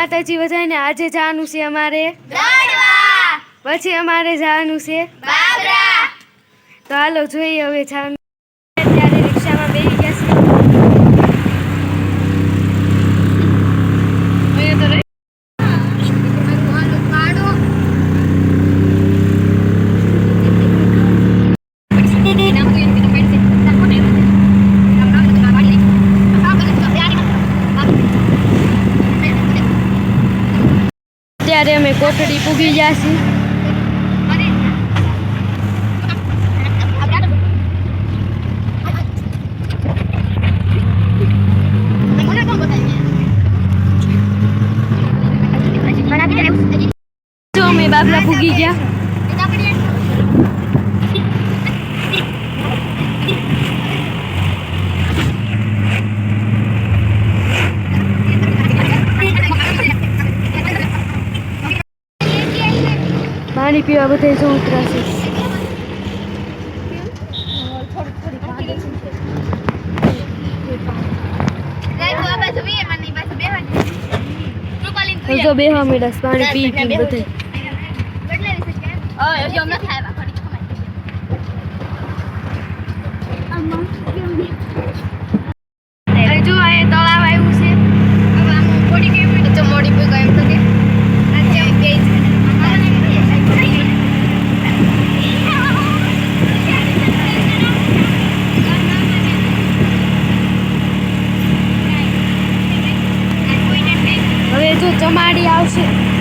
માતાજી બધાને આજે જવાનું છે અમારે પછી અમારે જવાનું છે તો હાલો જોઈએ હવે જવાનું ત્યારે રિક્ષામાં બેસી ગયા છે ત્યારે અમે કોટડી પૂગી ગયા છીએ. બાબલા પૂગી ગયા પાણી પીવા બધા જો ઉતરાશે. તો જો બેહવા મળ્યા છે, પાણી પી પી બધા. 我去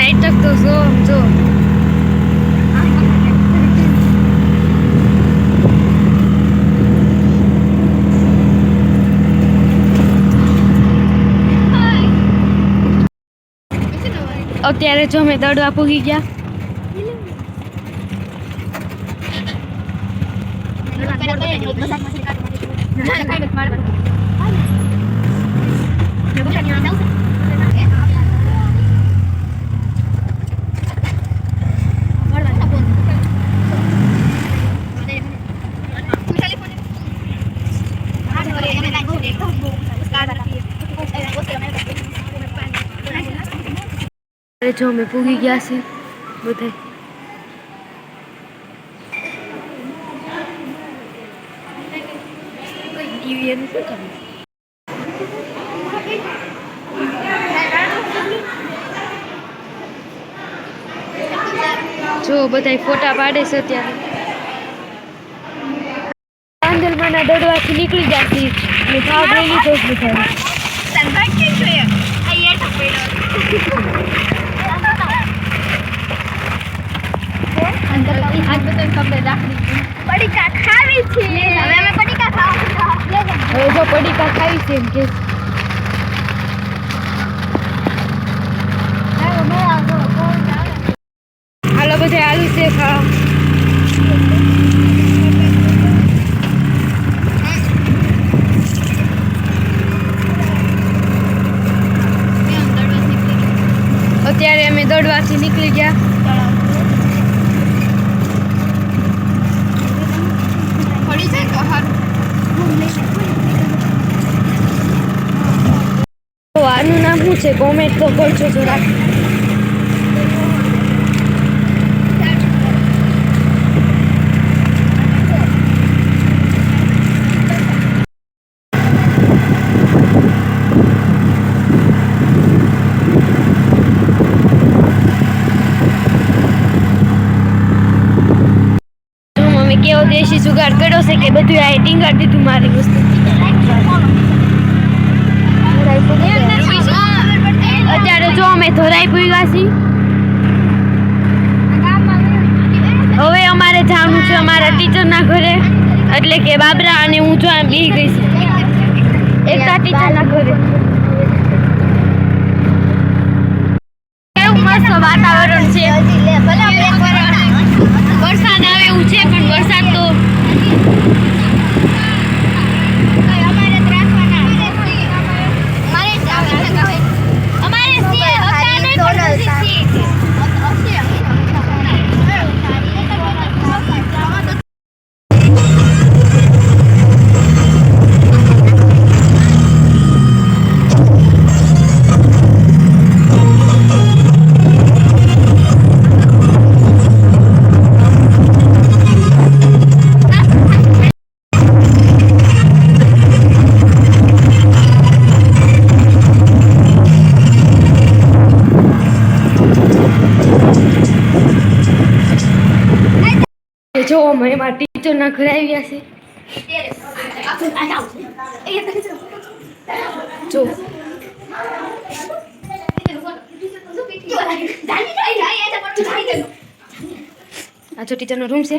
નાટક તો જો જો. અત્યારે જો અમે દડવા પૂગી ગયા. અરે જો, અમે પૂગી ગયા છીએ બધા જો બધા ફોટા પાડે છે અત્યારે. આંદલમાના દડવાથી નીકળી જાય અને ભાવ લઈ લીધો જ બધાને પડીકા ખાવી છે. હવે અમે પડીકા ખાવા. હવે જો પડીકા ખાવી છે એમ કે. હાલો બધા આલુ છે ખાવા. અત્યારે અમે દોડવાથી નીકળી ગયા. આનું નામ શું છે? કોમેન્ટ તો કરજો જરાક. દેશી જુગાડ કર્યો છે કે બધું આ ટીંગાડ દીધું મારી વસ્તુ. અત્યારે જો અમે ધોરાઈ પૂગ્યા છીએ. હવે અમારે જવાનું છે અમારા ટીચરના ઘરે. એટલે કે બાબરા અને હું જો આમ બી ગઈ છું. એકતા ટીચરના ઘરે. કેવું મસ્ત વાતાવરણ છે. વરસાદ આવે એવું છે પણ વરસાદ તો જો અમે એમાં ટીચરના ઘરે આવ્યા છે જો આ જો ટીચરનો રૂમ છે.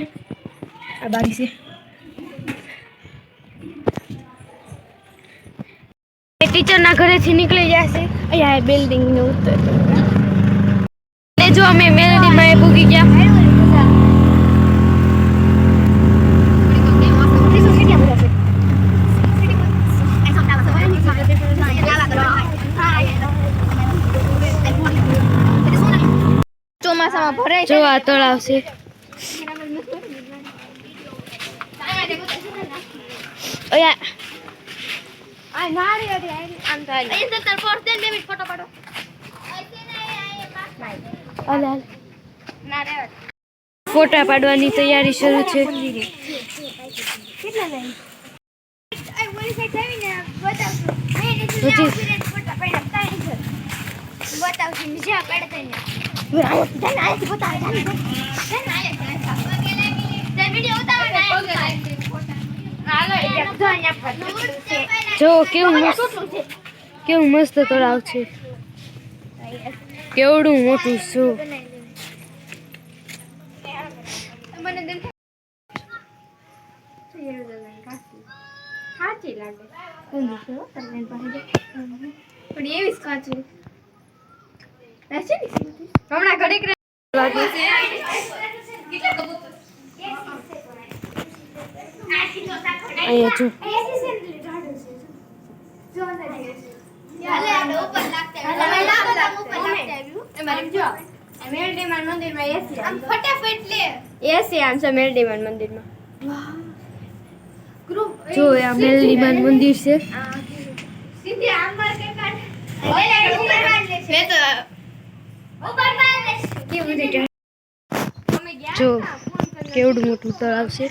આ બારી છે. ટીચરના ઘરેથી નીકળી જશે અહીંયા બિલ્ડિંગ ને ઉતર જો અમે મેલડીમાં પૂગી ગયા. ચોમાસામાં ભરાય જો આ તળાવ છે. અહીંયા ફોટો પાડો. ફોટા પાડવાની તૈયારી શરૂ છે. જો કેવું કેવું મસ્ત તળાવ છે. કેવડું મોટું શું પણ એવી જ કાચું. હમણાં ઘડીક અહીંયા જો. એસી આમ છે મેરડીમાન મંદિરમાં. જો આ મેરડીમાન મંદિર જો કેવડું મોટું તળાવ છે?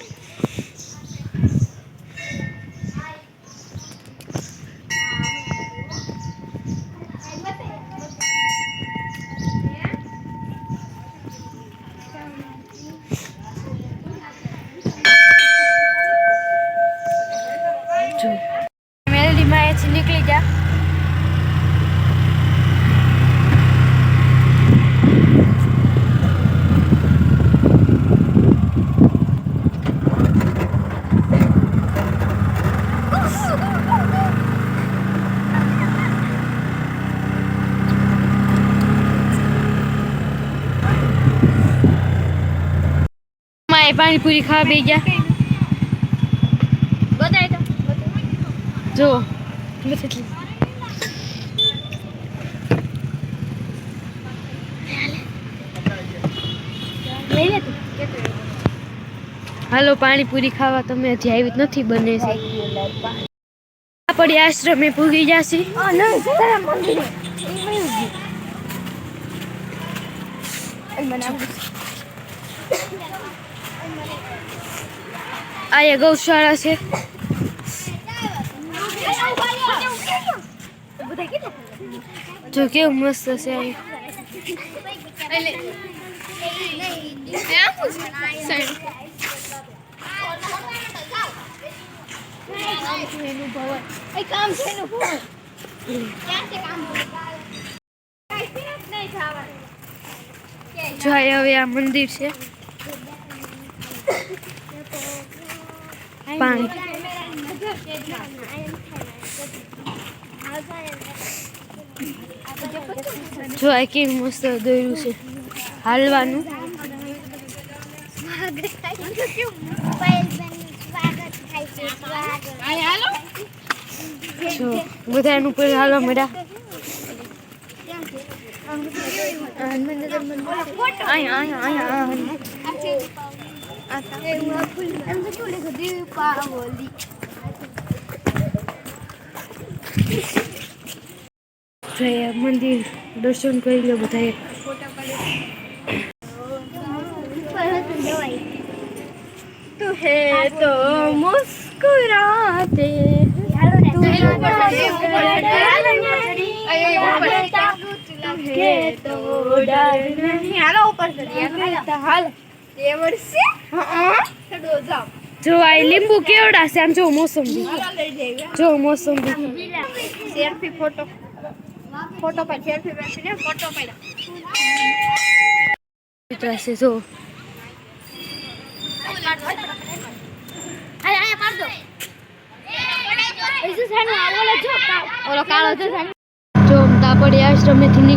બધા પાણીપુરી ખાવા બે ગયા. જો હાલો, પાણીપુરી ખાવા તમે હજી આવી નથી, બને છે. આપણે આશ્રમે પૂરી જશે. મને આ એ ગૌશાળા છે જો કેવું મસ્ત છે. જો હવે આ મંદિર છે પાણી જો, આ કેવી મસ્ત દોર્યું છે. હાલવાનું. જો બધા ઉપર હાલવા મળ્યા. અહીંયા અહીંયા અહીંયા દીપાવલી જો અહીંયા મંદિર દર્શન કરી લો બધાએ. તું હે તો મુસ્કુરાતે. જો આ લીંબુ કેવડા છે? આમ જો મોસંબી. જો મોસંબી. Selfie photo. ફોટો પર સેલ્ફી બેસીને ફોટો પડ્યા છે જો. ઓલો કાળો જો તાપડી આશ્રમેથી નીકળી ગયા